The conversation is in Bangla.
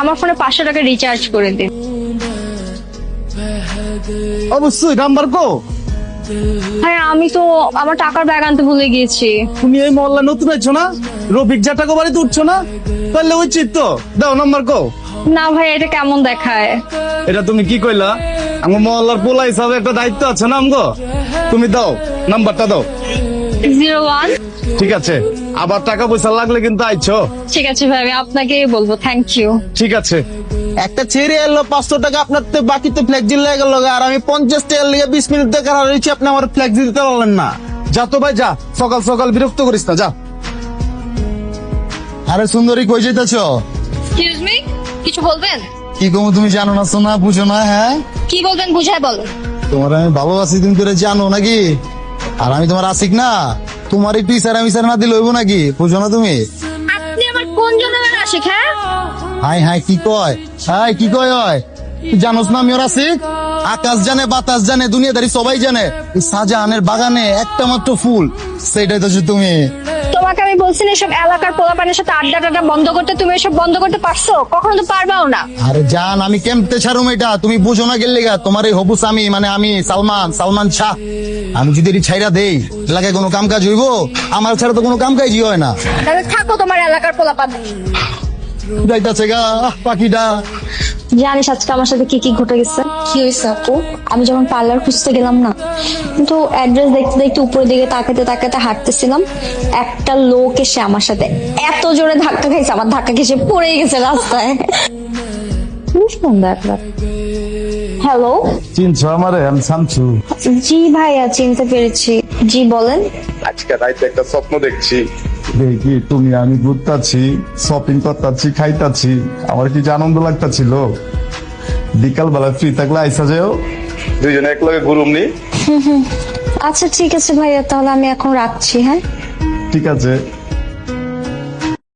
আমার ফোনে পাঁচশো টাকা রিচার্জ করে দিন। অবশ্যই নাম্বার কো। হ্যাঁ আমি তো আমার টাকার ব্যাগ আনতে ভুলে গিয়েছি। তুমি এই মহল্লা নতুন আছো না? রফিক জাটাকো বাড়িতে উঠছো না? তাহলে উচিত তো দাও নাম্বার কো। না ভাই এটা কেমন দেখায়? এটা তুমি কি কইলা? আমার মহল্লার পোলা হিসাবে একটা দায়িত্ব আছে না আমগো? তুমি দাও নাম্বারটা দাও। Zero one. ঠিক আছে। আবার টাকা পয়সা লাগলে কিন্তু আইছো। ঠিক আছে ভাই আমি আপনাকেই বলব থ্যাংক ইউ ঠিক আছে। একটা ছেড়ে এলো পাঁচশো টাকা আপনার তো বাকি তো ফ্লেক্সি লেগে গেল আর আমি পঞ্চাশ টাকা লেগে বিশ মিনিট দেখা রয়েছে আপনি আমার ফ্লেক্সি দিতে পারলেন না। যা তো ভাই যা। সকাল সকাল বিরক্ত করিস না যা। আরে সুন্দরী কই যেতেছ এক্সকিউজ মি কিছু বলবেন? কি কমু তুমি জানো না শোনা বুঝো না হ্যাঁ? কি বলবেন বুঝায় বল তোমার আমি ভালোবাসি তুমি করে জানো নাকি? আর আমি তোমার আসিক না? তোমার একটু ইসারা মিসারা না দিলে হইব নাকি? বুঝো না তুমি? আপনি আমার কোন জনের আশিক হ্যাঁ? হাই হাই কি কয়? হাই কি কয় হয়? জানোস না আমি ওর আশিক? আকাশ জানে বাতাস জানে দুনিয়াদারি সবাই জানে। সাজাহানের বাগানে একটা মাত্র ফুল সেটাই তো তুমি। তোমাকে আমি বলছি না এসব এলাকার পোলাপানের সাথে আড্ডা টাড্ডা বন্ধ করতে তুমি এসব বন্ধ করতে পারছ? কখনো তো পারবাও না। আরে জান আমি কেমতে ছাড়ুম এটা? তুমি বুঝো না গেলে গা তোমার এই হবু স্বামী মানে আমি সালমান সালমান শাহ। আমি যদি এটি ছাইরা দেই এলাকায় কোনো কাম কাজ হইব? আমার ছাড়া তো কোনো কাম কাজই হয় না। তাহলে থাকো তোমার এলাকার পোলাপান। যাইতাছে গা পাখিটা। জানিস আজকে আমার সাথে কি কি ঘটে গেছে? কি হয়েছে আপু? আমি যখন পার্লার খুঁজতে গেলাম না কিন্তু অ্যাড্রেস দেখতে দেখতে উপরের দিকে তাকাতে তাকাতে হাঁটতেছিলাম একটা লোক এসে আমার সাথে এত জোরে ধাক্কা খাইছে আমার ধাক্কা খেসে পড়ে গেছে রাস্তায়। হ্যালো চিনছো আমারে? আমি শামছু জি ভাইয়া চিনতে পেরেছি। জি বলেন। আজকে রাইতে একটা স্বপ্ন দেখছি। দেখি তুমি আমি ঘুরতাছি শপিং করতাছি খাইতাছি। আমার কি আনন্দ লাগতাছিল? বিকাল বেলা ফ্রি থাকলে আইসা যাও। দুইজনে এক লগে ঘুরুমনি আচ্ছা ঠিক আছে ভাইয়া তাহলে আমি এখন রাখছি হ্যাঁ? ঠিক আছে।